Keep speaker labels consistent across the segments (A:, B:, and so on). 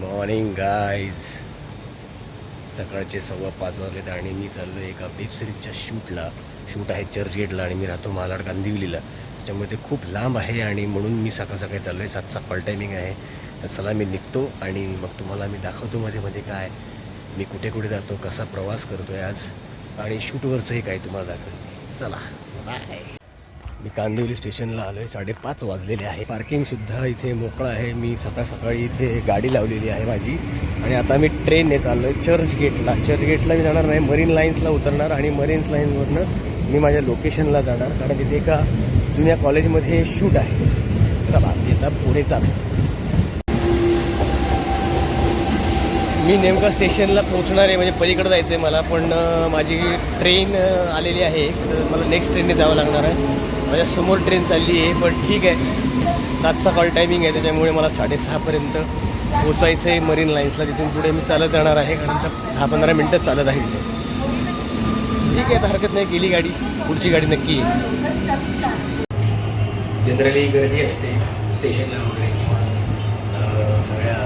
A: Morning guys सकाळचे सव्वा पाच वाजलेत आणि मी चाललो एका वेब सिरीजच्या शूटला. शूट आहे चर्चगेटला आणि मी राहतो मालाड कांदिवलीला त्याच्यामुळे ते खूप लांब आहे आणि म्हणून मी सकाळ सकाळी चाललो आहे सातचा कॉल टायमिंग आहे. तर चला मी निघतो आणि मग तुम्हाला मी दाखवतो मध्ये मध्ये काय. मी कुठे कुठे जातो कसा प्रवास करतो आहे आज. आणि शूटवरचंही काय तुम्हाला दाखवेल चला बाय मी कांदिवली स्टेशनला आलो आहे साडेपाच वाजलेले आहे. पार्किंगसुद्धा इथे मोकळं आहे. मी सकाळ सकाळी इथे गाडी लावलेली आहे माझी. आणि आता मी ट्रेनने चाललो आहे चर्च गेटला चर्च गेटला मी जाणार नाही मरीन लाईन्सला उतरणार आणि मरीन लाईन्सवरनं मी माझ्या लोकेशनला जाणार. कारण तिथे एका जुन्या कॉलेजमध्ये शूट आहे. चला मी आता पुढे चालतो मी नेमकं स्टेशनला पोहोचणार आहे म्हणजे पलीकडे जायचं आहे मला पण माझी ट्रेन आलेली आहे. मला नेक्स्ट ट्रेनने जावं लागणार आहे. माझ्यासमोर ट्रेन चालली आहे पण ठीक आहे. सातचा कॉल टायमिंग आहे त्याच्यामुळे मला साडेसहापर्यंत पोचायचं आहे मरीन लाईन्सला तिथून पुढे मी चालत जाणार आहे कारण तर दहा पंधरा मिनटं चालत आहे. ठीक आहे आता हरकत नाही गेली गाडी. पुढची गाडी नक्की आहे जनरली गर्दी असते स्टेशनला वगैरे. सगळ्या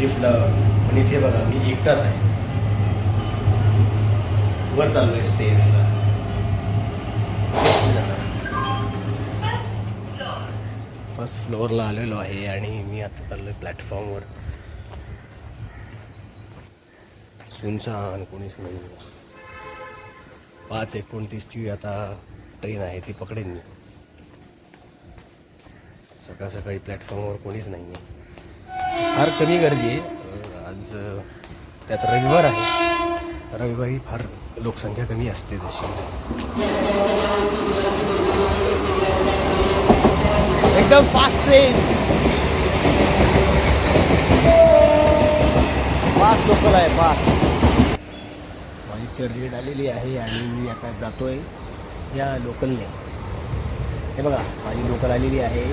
A: लिफ्टला पण इथे बघा मी एकटाच आहे. वर चाललो आहे स्टेजला फर्स्ट फ्लोअरला आलेलो आहे आणि मी आता चाललो आहे प्लॅटफॉर्मवर सुनसान कोणीच नाही. पाच एकोणतीसची आता ट्रेन आहे ती पकडेन मी. सकाळ सकाळी प्लॅटफॉर्मवर कोणीच नाही आहे फार कमी गर्दी आहे. आज त्यात रविवार आहे. रविवारी फार लोकसंख्या कमी असते तशी एकदम फास्ट ट्रेन फास्ट लोकल आहे फास्ट माझी चर्चगेट आलेली आहे आणि मी आता जातोय या लोकलने हे बघा माझी लोकल आलेली आहे.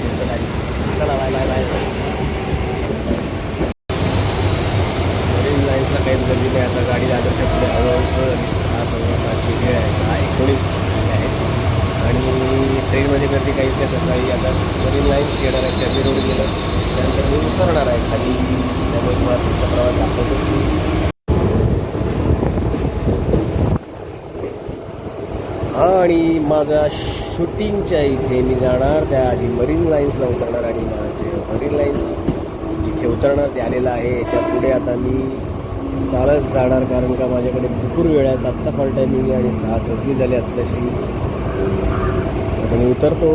A: लोकल आली. लावायला बाय बाय बाय मरीन लाईन्सला काहीच गर्दी नाही आता गाडी दादरच्या पुढे हळूहळू आणि सहा सव्वा सहाची वेळ आहे सहा एकोणीस झाली आहे आणि ट्रेनमध्ये गर्दी काहीच नाही सकाळी आता मरीन लाईन्स आहे चर्ची रोड गेलं. त्यानंतर मी उतरणार आहे खाली. त्यामुळे मला तुमचा प्रवास दाखवतो. आणि माझा शूटिंगच्या इथे मी जाणार. त्याआधी मरीन लाईन्सला उतरणार आणि माझे मरीन लाईन्स इथे उतरणार. ते आलेलं आहे. याच्यापुढे आता मी चालत जाणार. कारण का माझ्याकडे भरपूर वेळ आहे. सातचा कॉल टायमिंग आणि सहा सगळी झाली आत्ताशी. आणि उतरतो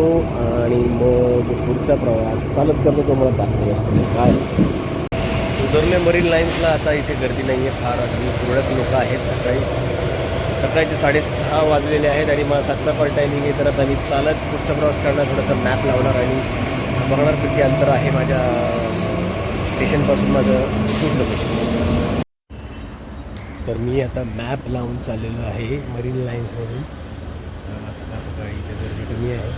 A: आणि मग पुढचा प्रवास चालत करतो तो मला दाखवतो. काय? उतरले मरीन लाईन्सला आता इथे गर्दी नाही आहे फार आणि तुरळक लोक आहेत सकाळी. सकाळचे साडेसहा वाजलेले आहेत आणि मला सातचा कॉल टायमिंग आहे तर आता मी चालत पुढचा प्रवास करणार थोडासा मॅप लावणार आणि बघणार किती अंतर आहे माझ्या स्टेशनपासून माझं शूट लोकेशन तर मी आता मॅप लावून चाललेलो आहे मरीन लाईन्समधून सकाळ सकाळी इथे गर्दी कमी आहे.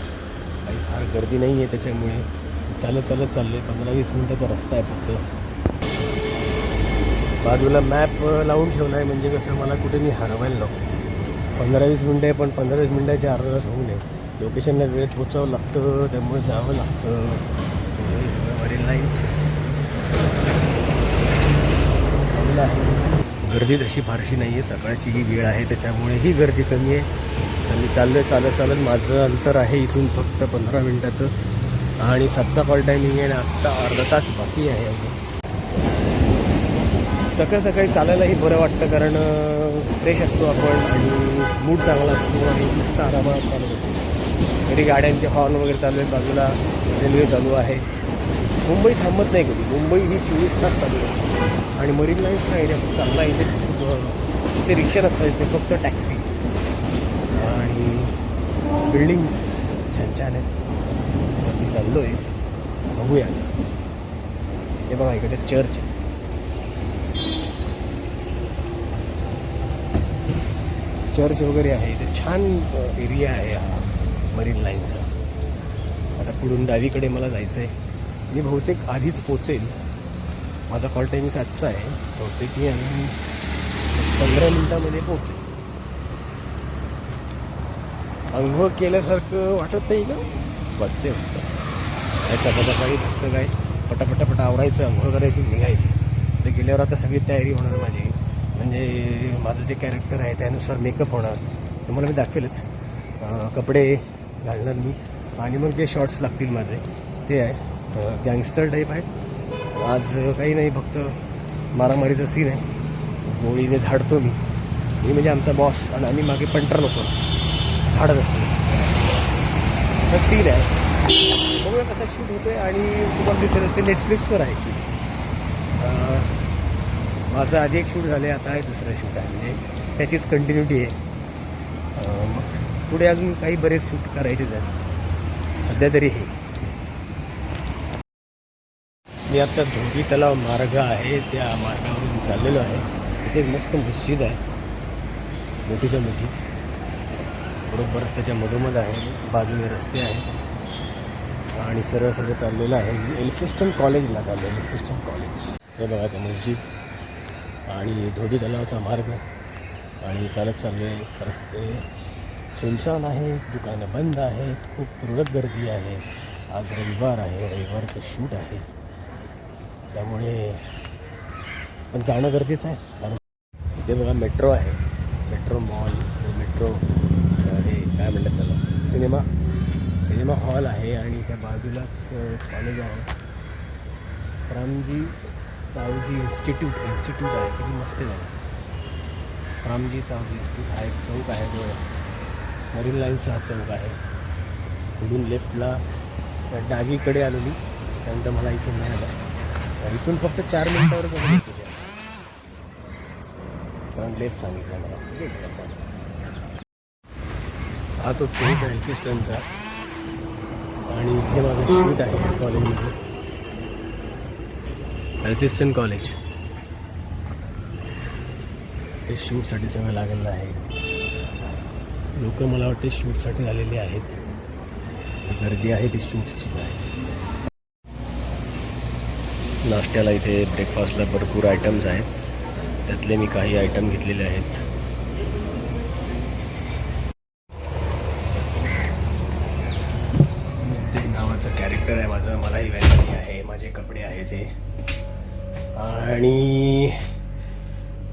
A: काही फार गर्दी नाही आहे त्याच्यामुळे. चालत चालत चाललं आहे पंधरा वीस मिनटाचा रस्ता आहे फक्त. बाजूला मॅप लावून ठेवला आहे म्हणजे कसं मला कुठे मी हरवायला नको. पंधरा वीस मिनटं आहे पण पंधरा वीस मिनटाचे अर्धा तास होऊ नये. लोकेशनला वेळेत पोचावं लागतं. त्यामुळे जावं लागतं. हे सगळं लाईन्स चांगलं आहे गर्दी तशी फारशी नाही आहे सकाळची ही वेळ आहे त्याच्यामुळे ही गर्दी कमी आहे. आणि चाललं चालत चालत माझं अंतर आहे इथून फक्त पंधरा मिनटाचं. आणि सातचा कॉल टायमिंग आहे आणि आत्ता अर्धा तास बाकी आहे सकाळ सकाळी चालायलाही बरं वाटतं कारण फ्रेश असतो आपण आणि मूड चांगला असतो आणि नुसतं आरामात चालू होतो. घरी गाड्यांचे हॉर्न वगैरे चालू आहेत बाजूला रेल्वे चालू आहे. मुंबई थांबत नाही कधी. मुंबई ही चोवीस तास चालू असते. आणि मरीन लाईन्स काय खूप चांगला इथे खूप, रिक्षा नसतात इथे फक्त टॅक्सी बिल्डिंग्स छान छान आहेत. वरती चाललो आहे बघूया हे बघा इकडे चर्च आहे. चर्च वगैरे आहे. इथे छान एरिया आहे हा मरीन लाईन्सचा आता पुढून डावीकडे मला जायचं आहे मी बहुतेक आधीच पोचेल. माझा कॉल टाईम सातचा आहे. बहुतेक मी आम्ही पंधरा मिनटामध्ये पोचेल. अनुभव केल्यासारखं वाटत नाही का? वाटते वाटतं काय सकाळ सकाळी फक्त काय पटापटापट आवरायचं आंघोळ करायचं निघायचं. ते गेल्यावर आता सगळी तयारी होणार माझी. म्हणजे माझं जे कॅरेक्टर आहे त्यानुसार मेकअप होणार. तुम्हाला मी दाखवेलच. कपडे घालणार मी. आणि मग जे शॉर्ट्स लागतील माझे ते आहे. गँगस्टर टाईप आहेत. आज काही नाही फक्त मारामारीचा सीन आहे. गोळीने झाडतो मी. मी म्हणजे आमचा बॉस आणि आम्ही मागे पंटर नको झाडत असतो तर सीन आहे. बघूया कसा शूट होतोय आणि तुम्हाला दिसेल ते नेटफ्लिक्सवर आहे. ॲक्च्युली माझं आधी एक शूट झालं आहे आता आहे दुसरं शूट आहे. म्हणजे त्याचीच कंटिन्युटी आहे. मग पुढे अजून काही बरेच शूट करायचेच आहेत. सध्या तरी हे. मी आता धोबी तलाव मार्ग आहे. त्या मार्गावरून चाललेलो आहे. तिथे एक मस्त मस्जिद आहे. मोठीच्या मोठी. बरोबर रस्त्याच्या मधोमध आहे बाजूने रस्ते आहेत. आणि सरळ सरळ चाललेलं आहे. मी एल्फिस्टन कॉलेजला आहे एल्फिस्टन कॉलेज हे बघा ते मस्जिद आणि धोबी तलावचा मार्ग. आणि चालत चालले रस्ते. सुनसान आहे दुकानं बंद आहेत खूप तुरळक गर्दी आहे. आज रविवार आहे रविवारचं शूट आहे. त्यामुळे पण जाणं गरजेचं आहे. कारण इथे बघा मेट्रो आहे. मेट्रो मॉल मेट्रो काय म्हणतात त्याला? सिनेमा सिनेमा हॉल आहे आणि त्या बाजूलाच कॉलेज आहे. रामजी सावजी इन्स्टिट्यूट इन्स्टिट्यूट आहे. किती मस्त आहे. रामजी सावजी इन्स्टिट्यूट हा एक चौक आहे जो मरीन लाईन्सचा हा चौक आहे. पुढून लेफ्टला त्या डावीकडे आलेली. त्यानंतर मला इथे मिळालं. तर इथून फक्त चार मिनटावर बघून कारण लेफ्ट सांगितलं मला. हा तो केक आहे एल्फिस्टनचा आणि इथे माझं शूट आहे कॉलेजमध्ये एल्फिस्टन कॉलेज ते शूटसाठी सगळं लागलेलं आहे. लोक मला वाटते शूटसाठी आलेले आहेत. गर्दी आहे ती शूटचीच आहे. नाश्त्याला इथे ब्रेकफास्टला भरपूर आयटम्स आहेत. त्यातले मी काही आयटम घेतलेले आहेत ते नावाचं कॅरेक्टर आहे माझं मलाही वॅलिटी आहे माझे कपडे आहेत ते. आणि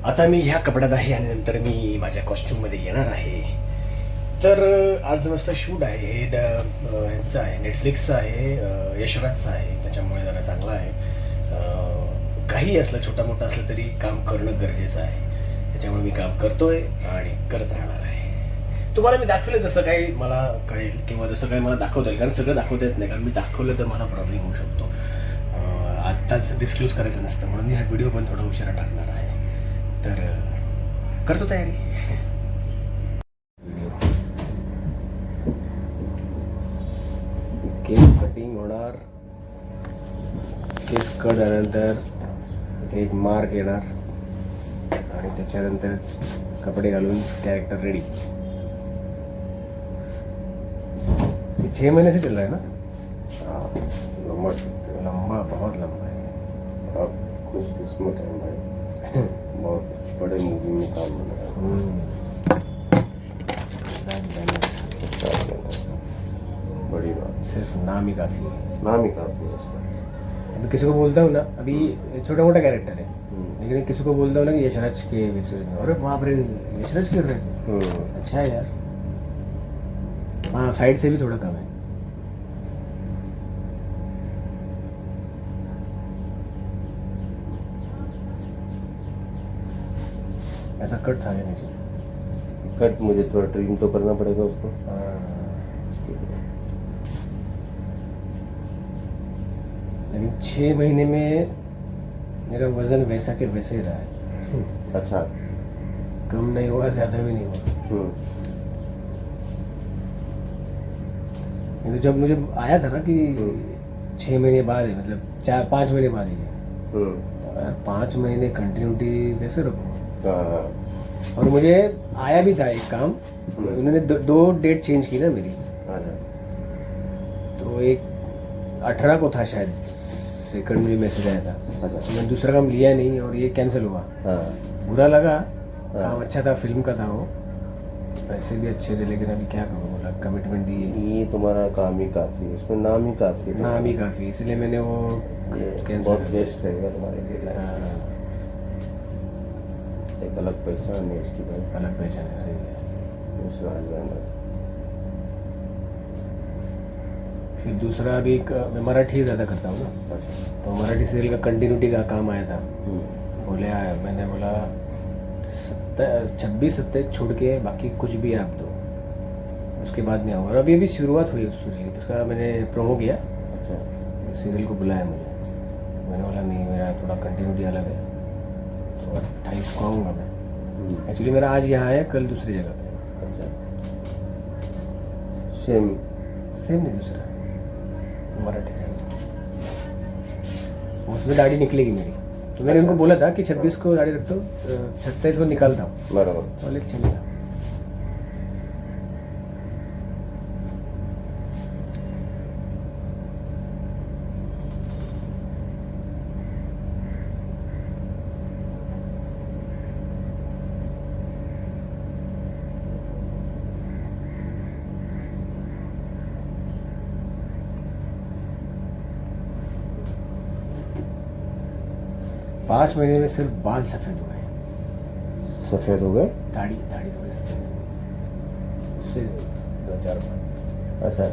A: आता मी ह्या कपड्यात आहे आणि नंतर मी माझ्या कॉस्ट्यूममध्ये येणार आहे. तर आज मस्त शूट आहे. हे ड आहे नेटफ्लिक्सचं आहे यशराजचं आहे. त्याच्यामुळे जरा चांगलं आहे. काही असलं छोटा मोठा असलं तरी काम करणं गरजेचं आहे. त्याच्यामुळे मी काम करतोय आणि करत राहणार आहे. तुम्हाला मी दाखवलं जसं काही मला कळेल किंवा जसं काही मला दाखवता येईल. कारण सगळं दाखवता येत नाही. कारण मी दाखवलं तर मला प्रॉब्लेम होऊ शकतो. आत्ताच डिस्क्लोज करायचं नसतं. म्हणून मी हा व्हिडिओ पण थोडा उशिरा टाकणार आहे. तर करतो तयारी. केस कटिंग होणार. केस कट झाल्यानंतर इथे एक मार्क येणार. आणि त्याच्यानंतर कपडे घालून कॅरेक्टर रेडी छः महीने से चल रहा है ना?
B: हाँ, लंबा
A: लंबा बहुत लंबा है।
B: आप खुशकिस्मत हैं भाई। बहुत बड़े मूवी में काम बनाया स्टार देना बड़ी बात।
A: सिर्फ़ नाम ही काफ़ी है।
B: नाम ही काफ़ी है उसका।
A: अभी किसी को बोलता हूँ ना अभी छोटा मोटा कैरेक्टर है।
B: हम्म।
A: लेकिन किसी को बोलता हूँ ना कि यशराज के वेब सीरीज़ में। अरे बाप रे यशराज कर रहे हैं?
B: हम्म,
A: अच्छा है यार। हाँ साइड से भी थोड़ा कम है। ऐसा कट था या नीचे
B: कट मुझे थोड़ा ट्रिम तो करना पड़ेगा उसको।
A: हाँ। लेकिन छः महीने में मेरा वज़न वैसा के वैसे ही रहा है।
B: अच्छा।
A: कम नहीं हुआ ज़्यादा भी नहीं हुआ
B: हम्म,
A: नहीं तो जब मुझे आया था ना कि
B: हम्म।
A: छः महीने बाद है मतलब चार पाँच महीने बाद ही है
B: हम्म,
A: पाँच महीने कंटिन्यूटी कैसे रखूँ?
B: हाँ,
A: और मुझे आया भी था एक काम उन्होंने दो, दो डेट चेंज की ना मेरी।
B: अच्छा
A: तो एक अठारह को था शायद सेकंड मुझे मैसेज आया था। तो मैंने दूसरा काम लिया नहीं और ये कैंसिल हुआ।
B: हाँ।
A: बुरा लगा काम अच्छा था फ़िल्म का था वो। पैसे भी अच्छे थे लेकिन अभी क्या करूँ? कमिटमेंट दी है।
B: ये तुम्हारा काम ही काफ़ी है इसमें नाम ही काफ़ी है।
A: नाम ही काफ़ी इसलिए मैंने वो कैंसिल
B: बहुत बेस्ट रहेगा तुम्हारे लिए लाइफ
A: हाँ,
B: एक अलग पहचान है इसकी भाई।
A: अलग पहचान है है।
B: आ जाना
A: फिर दूसरा भी एक मैं मराठी ज़्यादा करता हूँ ना।
B: अच्छा।
A: तो मराठी सीरियल का कंटिन्यूटी का काम आया था।
B: हम्म,
A: बोले आया मैंने बोला सत्तर छब्बीस सत्ताईस छोड़ के बाकी कुछ भी आप दो उसके बाद में और अभी अभी शुरुआत हुई उस सीरियल की उसका मैंने प्रोमो किया।
B: अच्छा।
A: सीरियल को बुलाया मुझे। मैंने बोला नहीं मेरा थोड़ा कंटिन्यूटी अलग है। तो अट्ठाईस को आऊँगा मैं।
B: हम्म,
A: एक्चुअली मेरा आज यहाँ है कल दूसरी जगह पे।
B: अच्छा। सेम
A: सेम नहीं दूसरा। मराठी उसमें दाढ़ी निकलेगी मेरी। तो मैंने उनको बोला था कि छब्बीस को दाढ़ी रखता हूँ सत्ताईस को निकालता हूँ।
B: बराबर।
A: चलेगा। पाँच महीने में सिर्फ बाल सफ़ेद हैं
B: सफेद हो गए?
A: दाढ़ी दाढ़ी थोड़ी सफ़ेद। उससे दो चार
B: अच्छा।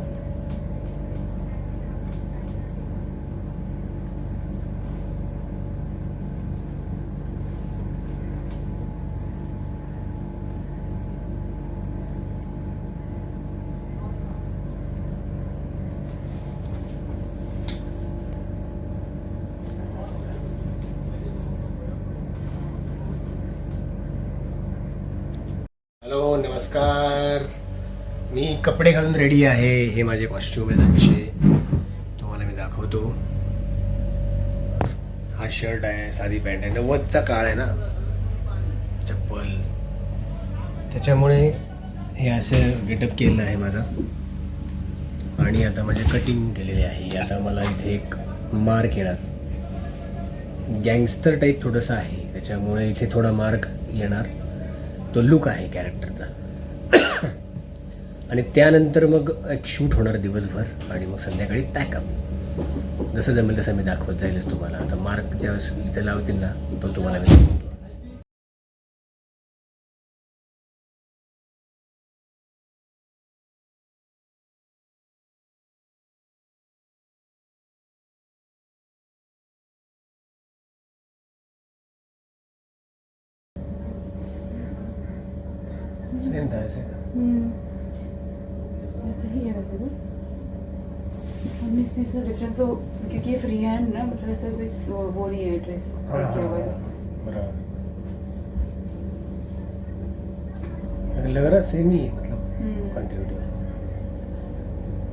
A: हॅलो नमस्कार. मी कपडे घालून रेडी आहे. हे माझे कॉस्ट्युम आहेत तुम्हाला मी दाखवतो. हा शर्ट आहे साधी पॅन्ट आहे. नव्वदचा काळ आहे ना? चप्पल. त्याच्यामुळे हे असं गेटअप केलेलं आहे माझा. आणि आता माझे कटिंग केलेली आहे. आता मला इथे एक मार्क येणार. गँगस्टर टाईप थोडंसं आहे. त्याच्यामुळे इथे थोडा मार्क येणार. तो लुक आहे कॅरेक्टरचा आणि त्यानंतर मग एक शूट होणार दिवसभर आणि मग संध्याकाळी पॅकअप जसं जमेल तसं मी दाखवत जाईलच तुम्हाला. आता मार्क ज्यावेळेस तिथे लावतील ना तो तुम्हाला मी
C: डिफरेंस तो क्योंकि ये फ्री हैंड ना मतलब ऐसा कुछ वो नहीं है ड्रेस हुआ? है
A: लेकिन लग रहा सेम ही है मतलब
C: हम्म।
A: कंटिन्यूटी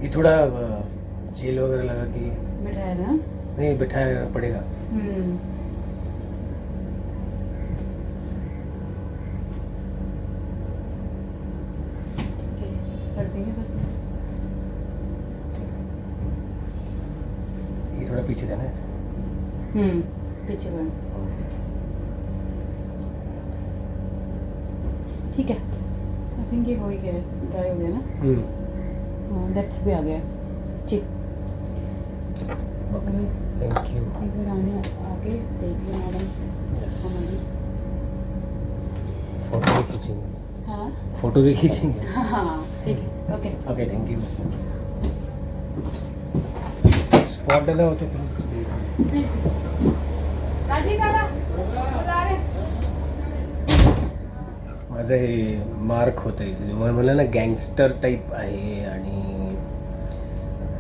A: ये थोड़ा जेल वगैरह लगा कि
C: बिठाया ना?
A: नहीं बिठाया पड़ेगा।
C: हम्म.
A: पीछे
C: कर ठीक है आई थिंक ये हो ही गया ड्राई हो गया ना?
A: हम्म.
C: हाँ दैट्स भी आ गया ठीक
A: ओके थैंक यू
C: एक बार आने आके देख लो मैडम.
A: यस
C: हमारी
A: फोटो भी खींचेंगे
C: हाँ.
A: फोटो भी खींचेंगे
C: हाँ ठीक है okay
A: okay thank you spot डाला हो तो प्लीज माझं हे मार्क होतं आहे म्हणजे मला म्हणलं ना गँगस्टर टाईप आहे आणि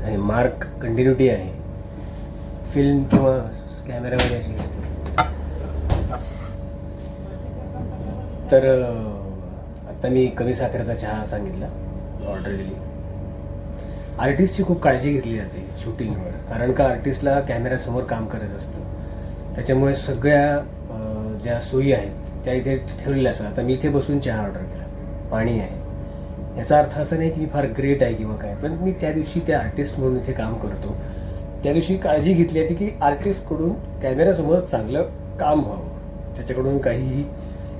A: हे मार्क कंटिन्युटी आहे. फिल्म किंवा कॅमेरामध्ये अशी असते. तर आत्ता आता मी कमी साखरेचा चहा सांगितला ऑर्डर दिली. आर्टिस्टची खूप काळजी घेतली जाते शूटिंगवर कारण का आर्टिस्टला कॅमेऱ्यासमोर काम करायचं असतं. त्याच्यामुळे सगळ्या ज्या सोयी आहेत त्या इथे ठेवलेल्या असतात. आता मी इथे बसून चहा ऑर्डर केला. पाणी आहे. याचा अर्थ असा नाही की मी फार ग्रेट आहे किंवा काय पण मी त्या दिवशी त्या आर्टिस्ट म्हणून इथे काम करतो. त्या दिवशी काळजी घेतली होती की आर्टिस्टकडून कॅमेऱ्यासमोर चांगलं काम व्हावं. त्याच्याकडून काहीही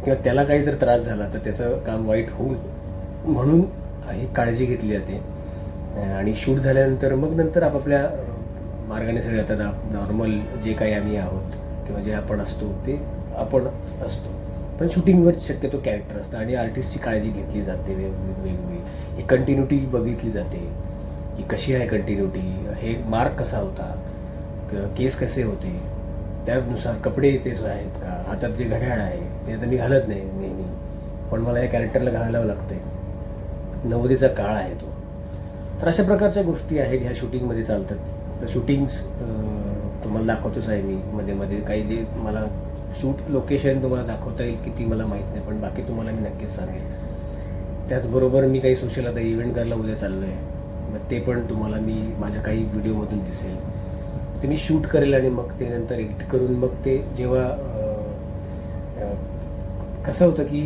A: किंवा त्याला काही जर त्रास झाला तर त्याचं काम वाईट होऊन म्हणून ही काळजी घेतली जाते आणि शूट झाल्यानंतर मग नंतर आपापल्या मार्गाने सगळे आता नॉर्मल जे काही आम्ही आहोत किंवा जे आपण असतो ते आपण असतो. पण शूटिंगवर शक्यतो कॅरेक्टर असतं आणि आर्टिस्टची काळजी घेतली जाते वेगवेगळी. ही कंटिन्युटी बघितली जाते की कशी आहे कंटिन्युटी हे मार्क कसा होता केस कसे होते त्यानुसार कपडे तेच आहेत का हातात जे घड्याळ आहे ते आता मी घालत नाही नेहमी. पण मला या कॅरेक्टरला घालावं लागते नवदीचा काळ आहे तो. तर अशा प्रकारच्या गोष्टी आहेत ह्या शूटिंगमध्ये चालतात. तर शूटिंग्स तुम्हाला दाखवतोच आहे मी मध्ये मध्ये. काही जे मला शूट लोकेशन तुम्हाला दाखवता येईल किती मला माहीत नाही पण बाकी तुम्हाला मी नक्कीच सांगेन त्याचबरोबर मी काही सोशल आता इव्हेंट करायला उद्या चाललो आहे मग ते पण तुम्हाला मी माझ्या काही व्हिडिओमधून दिसेल. ते मी शूट करेल आणि मग ते नंतर एडिट करून मग ते जेव्हा कसं होतं की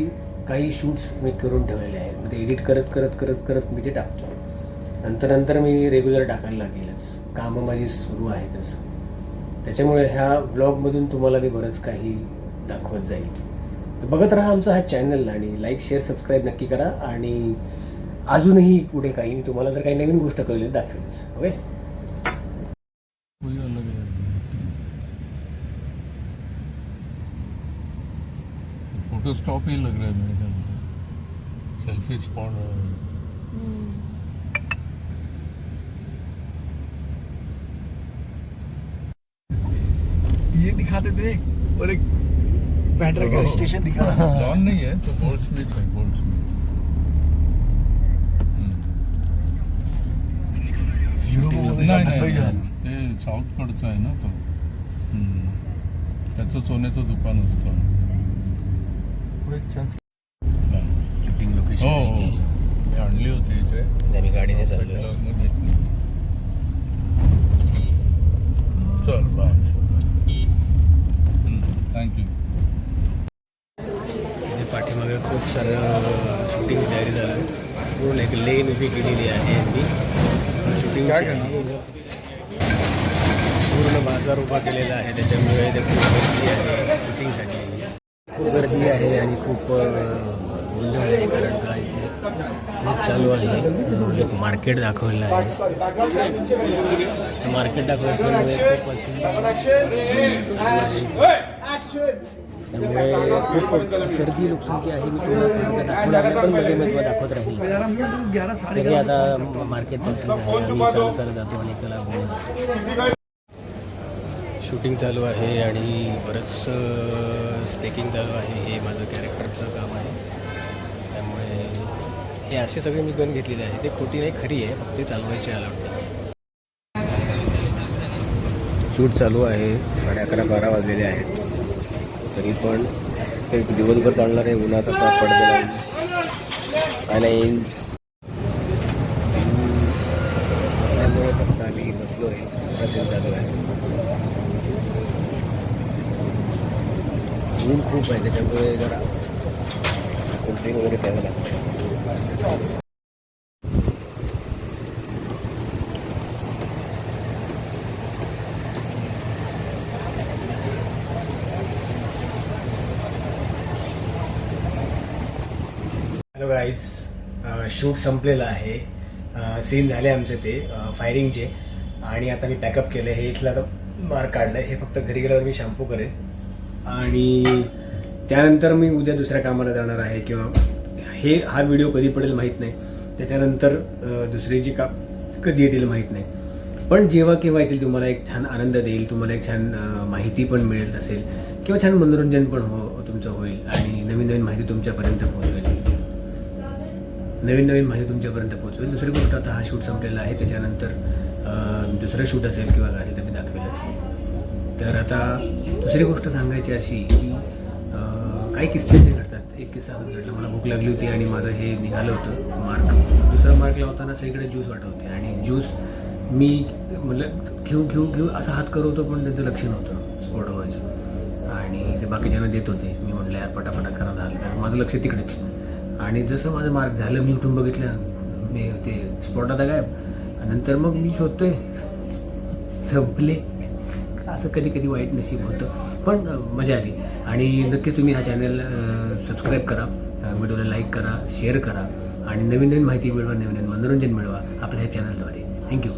A: काही शूट्स मी करून ठेवलेले आहेत. मग ते एडिट करत करत करत करत मी ते टाकतो. नंतर नंतर मी रेग्युलर टाकायला लागेलच. कामं माझी सुरू आहेतच. त्याच्यामुळे ह्या व्लॉगमधून तुम्हाला मी बरंच काही दाखवत जाईल. तर बघत राहा आमचा हा चॅनल आणि लाईक शेअर सबस्क्राईब नक्की करा आणि अजूनही पुढे काही मी तुम्हाला जर काही नवीन गोष्ट कळली दाखवेलच. ओके
D: फोटो स्टॉप ही लग रहा है मेरे ख्याल से. सेल्फी स्पॉट
E: ये दिखाते थे और एक बैटरी का स्टेशन दिखा रहा था
D: लॉन नहीं है तो गोल्ड स्मिथ है गोल्ड स्मिथ नाही नाही नाही. ते साऊथ कडचं आहे ना तो। हम्म. त्याचं सोन्याचं दुकान असतं.
A: शूटिंग
D: हो हो.
A: लोकेशन
D: मी आणली होती इथे.
A: आम्ही गाडीने चाललो
D: घेतली. चल बाय थँक्यू.
A: पाठीमागे खूप सारं शूटिंग तयारी झालं. पूर्ण एक लेन उभी केलेली आहे मी शूटिंग पूर्ण बाजार उभा केलेला आहे. त्याच्यामुळे इथे खूप गर्दी आहे शूटिंगसाठी खूप गर्दी आहे आणि खूप गोंधळ आहे. कारण का इथे शूट चालू आहे. एक मार्केट दाखवलेलं आहे. मार्केट दाखवलं खूप आहे. त्यामुळे खूप गर्दी लोकसंख्या आहे मी तुम्हाला दाखवणार पण मध्ये मध्ये दाखवत राहील. तरी आता मार्केट सीन आहे. आम्ही चालू चालू जातो आणि त्याला शूटिंग चालू आहे आणि बरंच स्टेकिंग चालू आहे. हे माझं कॅरेक्टरचं काम आहे. हे असे सगळे मी गन घेतलेले आहे. ते खोटी नाही खरी आहे. फक्त ते चालवायची वाटतं शूट चालू आहे. साडे अकरा बारा वाजलेले आहेत. तरी पण एक दिवसभर चालणार आहे. उन्हात आता पडदे लावून. आणि फक्त आम्ही बसलो आहे. सीन चालू आहे. ऊन खूप आहे. त्याच्यामुळे जरा कोल्ड्रिंक वगैरे प्यावं लागतं. हॅलो गाईज शूट संपलेलं आहे. सीन झाले आमचे ते फायरिंगचे आणि आता मी पॅकअप केलं हे इथलं आता मार्क काढलं हे फक्त घरी गेल्यावर मी शॅम्पू करेन. आणि त्यानंतर मी उद्या दुसऱ्या कामाला जाणार आहे किंवा हे हा व्हिडिओ कधी पडेल माहीत नाही. त्याच्यानंतर दुसरी जी का कधी येतील माहीत नाही. पण जेव्हा केव्हा येतील तुम्हाला एक छान आनंद देईल तुम्हाला एक छान माहिती पण मिळेल असेल किंवा छान मनोरंजन पण हो तुमचं होईल आणि नवीन नवीन माहिती तुमच्यापर्यंत पोहोचवेल. नवीन नवीन माहिती तुमच्यापर्यंत पोहोचवेल. दुसरी गोष्ट आता हा शूट संपलेला आहे त्याच्यानंतर दुसरं शूट असेल किंवा काय तर मी दाखवेलच. तर आता दुसरी गोष्ट सांगायची अशी की काही किस्से जे घडतात. किस्सा असंच घडलं. मला भूक लागली होती आणि माझं हे निघालं होतं मार्क. दुसरा मार्क लावताना सगळीकडे ज्यूस वाटत होते. आणि ज्यूस मी म्हणलं घेऊ घेऊ घेऊ. असा हात करवतो पण त्यांचं लक्ष नव्हतं स्पॉट व्हायचं आणि ते बाकीच्यांना देत होते. मी म्हटलं यार पटापटा करा झालं तर माझं लक्ष तिकडेच आणि जसं माझं मार्क झालं मी उठून बघितलं. मी ते स्पॉट आता गायब. नंतर मग मी शोधतोय. संपले. असं कधी कधी वाईट नशीब होतं. पण मजा आली. आणि नक्कीच तुम्ही हा चॅनल सबस्क्राईब करा व्हिडिओला लाईक करा शेअर करा आणि नवीन नवीन माहिती मिळवा नवीन नवीन मनोरंजन मिळवा आपल्या ह्या चॅनलद्वारे थँक्यू